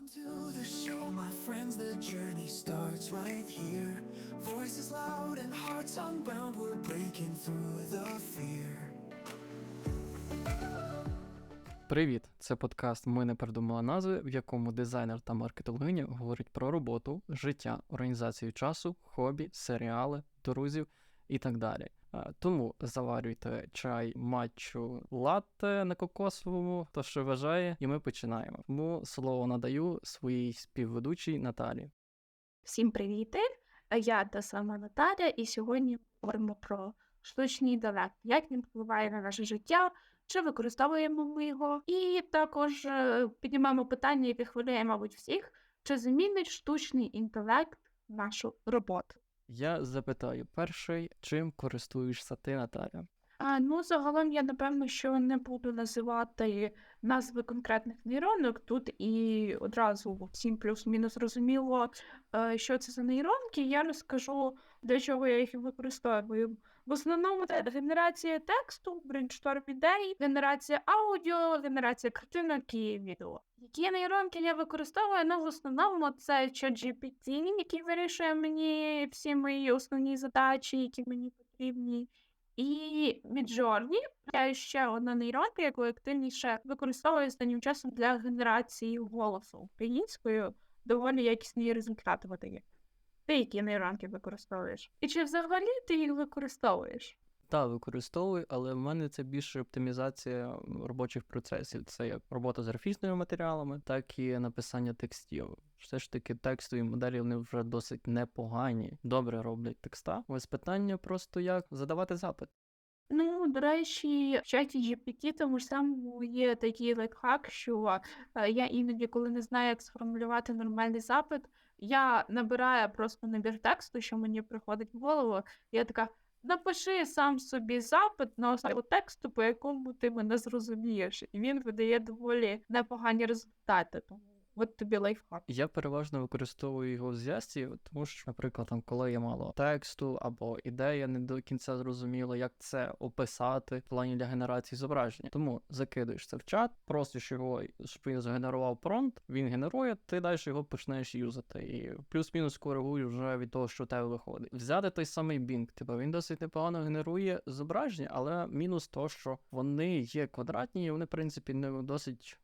Welcome to the show, my friends. The journey starts right here. Voices loud and hearts unbound. We're breaking through the fear. Привіт! Це подкаст Ми не придумали назви, в якому дизайнер та маркетологиня говорять про роботу, життя, організацію часу, хобі, серіали, друзів і так далі. А, Тому заварюйте чай, матчу, латте на кокосовому, то що вважає, і ми починаємо. Тому слово надаю своїй співведучій Наталі. Всім привіти! Я та сама Наталя, і сьогодні говоримо про штучний інтелект, як він впливає на наше життя, чи використовуємо ми його, і також е, піднімемо питання, яке хвилює, мабуть, всіх, чи змінить штучний інтелект нашу роботу. Я запитаю перший, чим користуєшся ти, Наталя? А, ну, загалом я напевно, що не буду називати назви конкретних нейронок тут і одразу всім плюс-мінус зрозуміло, е, що це за нейронки. Я розкажу, для чого я їх використовую. В основному це генерація тексту, брейншторм ідей, генерація аудіо, генерація картинок і відео. Які нейронки я використовую? Ну, в основному це ChatGPT, який вирішує мені всі мої основні задачі, які мені потрібні. І Midjourney є ще одна нейронка, яку активніше використовую останнім часом для генерації голосу українською. Доволі якісні результати видає. Ти які нейронки використовуєш? І чи взагалі ти їх використовуєш? Та використовую, але в мене це більше оптимізація робочих процесів. Це як робота з графічними матеріалами, так і написання текстів. Все ж таки, текстові моделі вони вже досить непогані, добре роблять текста. Ось питання просто як задавати запит. Ну, до речі, в чаті GPT тому ж самому є такий лайфхак, що е, я іноді, коли не знаю, як сформулювати нормальний запит, я набираю просто набір тексту, що мені приходить в голову. Я така. Напиши сам собі запит на основу тексту, по якому ти мене зрозумієш, і він видає доволі непогані результати. Тому от тобі лайфхак. Я переважно використовую його в зв'язці, тому що, наприклад, там, коли є мало тексту або ідея не до кінця зрозуміло, як це описати в плані для генерації зображення. Тому закидуєш це в чат, просиш його, щоб він згенерував промпт, він генерує, ти далі його почнеш юзати. І плюс-мінус коригуєш вже від того, що у тебе виходить. Взяти той самий Bing, типу він досить непогано генерує зображення, але мінус то, що вони є квадратні, і вони, в принципі, не досить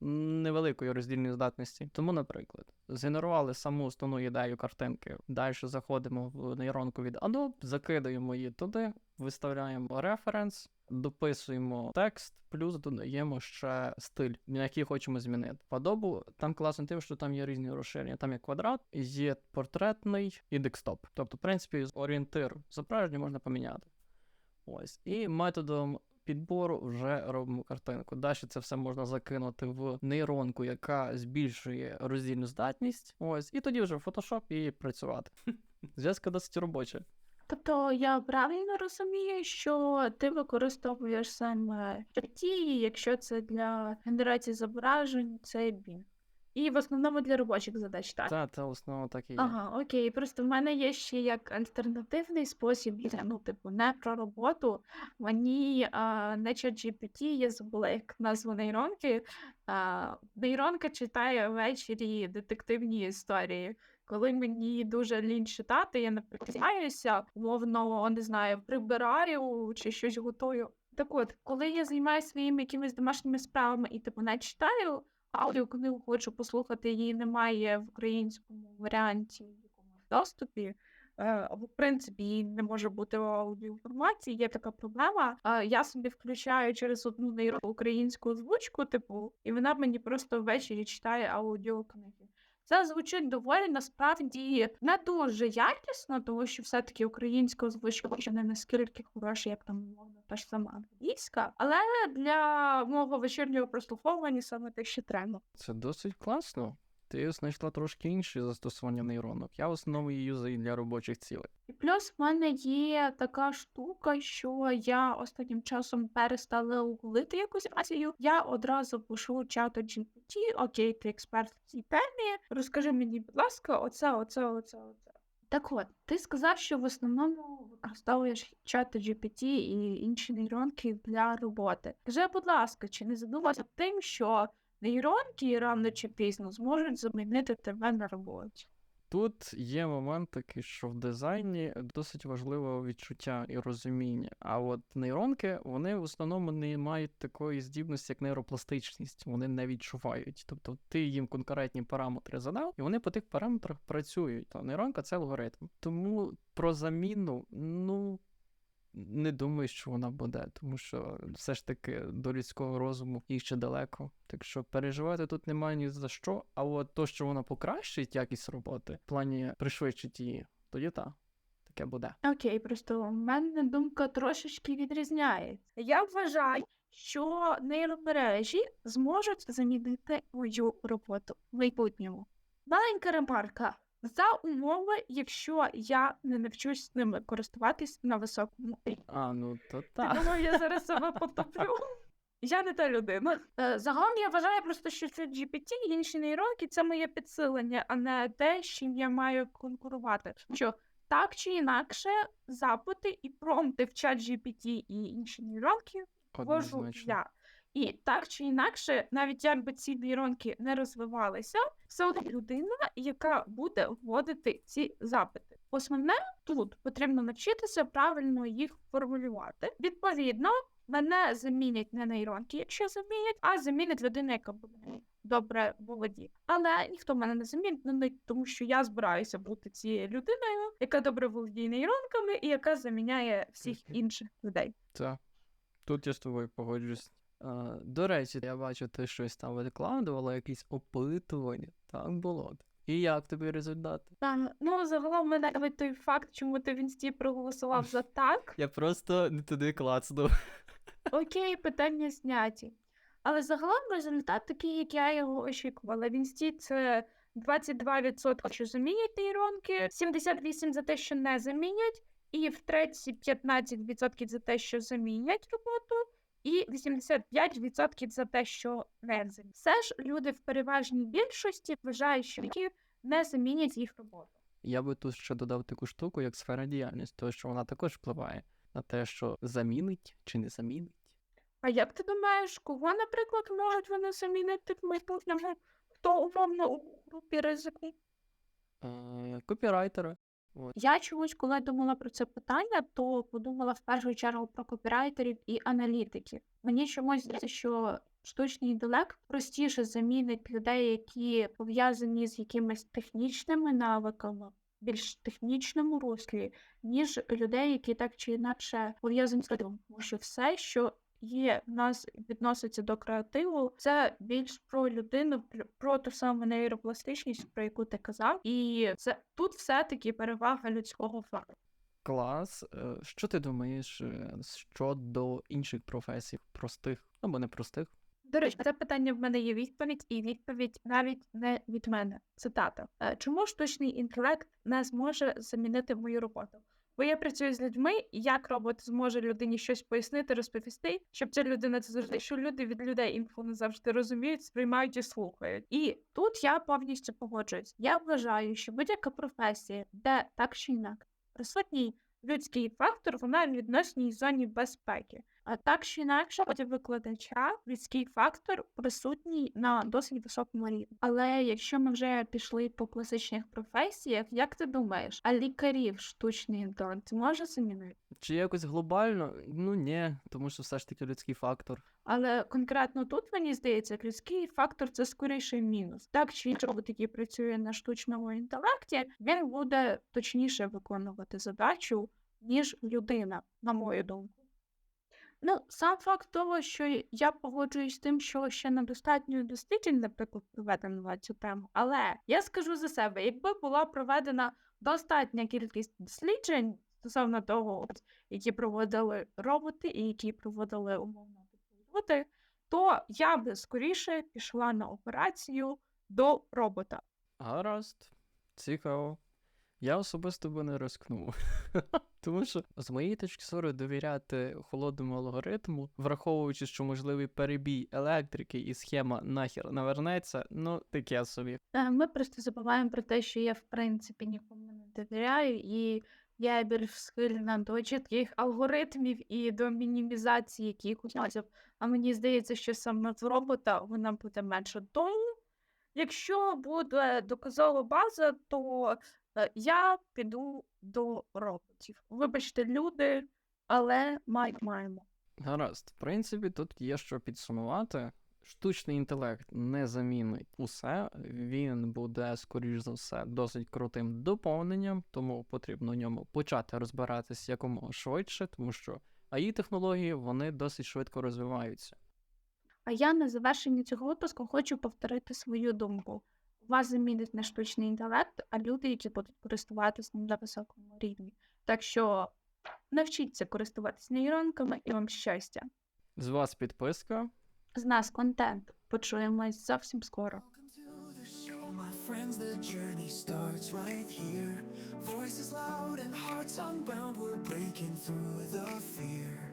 невеликої роздільної здатності. Тому, наприклад, згенерували саму основну ідею картинки. Далі заходимо в нейронку від Adobe, закидаємо її туди, виставляємо референс. Дописуємо текст, плюс додаємо ще стиль, на який хочемо змінити. Adobe там класно тим, що там є різні розширення. Там є квадрат, є портретний і декстоп. Тобто, в принципі, орієнтир зображення можна поміняти. Ось. І методом підбору вже робимо картинку. Далі це все можна закинути в нейронку, яка збільшує роздільну здатність. Ось, і тоді вже в Photoshop і працювати. Зв'язка досить робоча. Тобто я правильно розумію, що ти використовуєш саме GPT, якщо це для генерації зображень, це Bing. І в основному для робочих задач, так? Та, це основно так і є. Ага, окей. Просто в мене є ще як альтернативний спосіб, ну, типу, не про роботу. Мені а, не ChatGPT, я забула як назву нейронки. А, нейронка читає ввечері детективні історії. Коли мені дуже лінь читати, я напрягаюся, умовно, не знаю, прибираю чи щось готую. Так от, коли я займаюся своїми якимись домашніми справами і типу не читаю, аудіокнигу хочу послухати, її немає в українському варіанті в якомусь доступі. е, в принципі, її не може бути в аудіоформації, є така проблема. Я собі включаю через одну нейронку українську озвучку, типу, і вона мені просто ввечері читає аудіокниги. Це звучить доволі насправді не дуже якісно, тому що все-таки українська озвучка ще не наскільки хороша, як там мовно та ж сама англійська. Але для мого вечірнього прослуховування саме те, що треба. Це досить класно. Ти знайшла трошки інші застосування нейронок. Я в основному її юзаю для робочих цілей. І плюс в мене є така штука, що я останнім часом перестала гуглити якусь азію. Я одразу пишу чату GPT, окей, ти експерт в цій темі. Розкажи мені, будь ласка, оце, оце, оце, оце. Так от, ти сказав, що в основному використовуєш чати GPT і інші нейронки для роботи. Скажи, будь ласка, чи не задумався тим, що нейронки рано чи пізно зможуть замінити тебе на роботі. Тут є момент такий, що в дизайні досить важливе відчуття і розуміння. А от нейронки вони в основному не мають такої здібності, як нейропластичність. Вони не відчувають. Тобто ти їм конкретні параметри задав, і вони по тих параметрах працюють. А нейронка це алгоритм. Тому про заміну, ну. Не думаю, що вона буде, тому що все ж таки до людського розуму їх ще далеко. Так що переживати тут немає ні за що. А от то, що вона покращить якість роботи, в плані пришвидшить її, тоді так, таке буде. Окей, просто в мене думка трошечки відрізняється. Я вважаю, що нейромережі зможуть замінити мою роботу в майбутньому. Маленька ремарка. За умови, якщо я не навчусь ними користуватись на високому рівні. А, ну то Я так. думаю, я зараз себе потоплю. Я не та людина. Е, Загалом я вважаю просто, що це GPT і інші нейронки це моє підсилення, а не те, з чим я маю конкурувати. Що так чи інакше, запити і промпти в чат GPT і інші нейронки ввожу я. І так чи інакше, навіть якби ці нейронки не розвивалися, все одно людина, яка буде вводити ці запити. Основне тут потрібно навчитися правильно їх формулювати. Відповідно, мене замінять не нейронки, якщо замінять, а замінить людина, яка буде добре володіє. Але ніхто мене не замінить, тому що я збираюся бути цією людиною, яка добре володіє нейронками і яка заміняє всіх інших людей. Так. Тут я з тобою погоджуюсь. А, до речі, я бачу, ти щось там викладувала, якісь опитування. Так було. І як тобі результати? Та, ну, загалом мене навіть той факт, чому ти в інсті проголосував за так. Я просто не туди клацнув. Окей, питання зняті. Але загалом результат такий, як я його очікувала. В інсті це 22% що замінять нейронки, 78% за те, що не замінять, і в треті 15% за те, що замінять роботу, і 85% за те, що не замінять. Все ж люди в переважній більшості вважають, що які не замінять їх роботу. Я би тут ще додав таку штуку, як сфера діяльності, тому що вона також впливає на те, що замінить чи не замінить. А як ти думаєш, кого, наприклад, можуть вони замінити в майбутньому? Хто умовно у групі ризику? Е, копірайтери. Я чомусь, коли думала про це питання, то подумала в першу чергу про копірайтерів і аналітиків. Мені чомусь здається, що штучний інтелект простіше замінить людей, які пов'язані з якимись технічними навиками, більш технічному руслі, ніж людей, які так чи інакше пов'язані з креативом. Тому що все, що є в нас відноситься до креативу, це більш про людину, пр- про ту саму нейропластичність, про яку ти казав. І це тут все-таки перевага людського факту. Клас. Е, Що ти думаєш е, щодо інших професій, простих або не простих? До речі, це питання в мене є відповідь, і відповідь навіть не від мене. Цитата: Е, чому штучний інтелект не зможе замінити мою роботу? Бо я працюю з людьми, і як робот зможе людині щось пояснити, розповісти, щоб ця людина це завжди, що люди від людей не завжди розуміють, сприймають і слухають. І тут я повністю погоджуюсь. Я вважаю, що будь-яка професія, де так чи інакше присутній людський фактор, вона в відносній зоні безпеки. А так чи інакше, для викладача людський фактор присутній на досить високому рівні. Але якщо ми вже пішли по класичних професіях, як ти думаєш, а лікарів штучний інтелект може замінити? Чи якось глобально? Ну ні, тому що все ж таки людський фактор. Але конкретно тут мені здається, людський фактор це скоріше мінус. Так чи робот, який працює на штучному інтелекті, він буде точніше виконувати задачу, ніж людина, на мою думку. Ну, сам факт того, що я погоджуюсь з тим, що ще недостатньо досліджень, наприклад, проведено на цю тему. Але я скажу за себе, якби була проведена достатня кількість досліджень стосовно того, які проводили роботи і які проводили умовно люди, то я би скоріше пішла на операцію до робота. Гаразд, цікаво. Я особисто би не рискнув. Тому що, з моєї точки зору, довіряти холодному алгоритму, враховуючи, що можливий перебій електрики і схема нахер навернеться, ну таке собі. Е, Ми просто забуваємо про те, що я в принципі нікому не довіряю, і Я більш схильна до чітких алгоритмів і до мінімізації якихось. А мені здається, що саме в робота вона буде менше. Тому, якщо буде доказова база, то я піду до роботів. Вибачте, люди, але майк маємо. Гаразд, в принципі, тут є що підсумувати. Штучний інтелект не замінить усе, він буде, скоріш за все, досить крутим доповненням, тому потрібно в ньому почати розбиратись якомога швидше, тому що ai технології вони досить швидко розвиваються. А я на завершенні цього випуску хочу повторити свою думку. Вас замінить не штучний інтелект, а люди, які будуть користуватися ним на високому рівні. Так що навчіться користуватися нейронками і вам щастя. З вас підписка. З нас контент. Почуємось зовсім скоро. Friends. The journey starts right here. Voices loud and hearts unbound. We're breaking through the fear.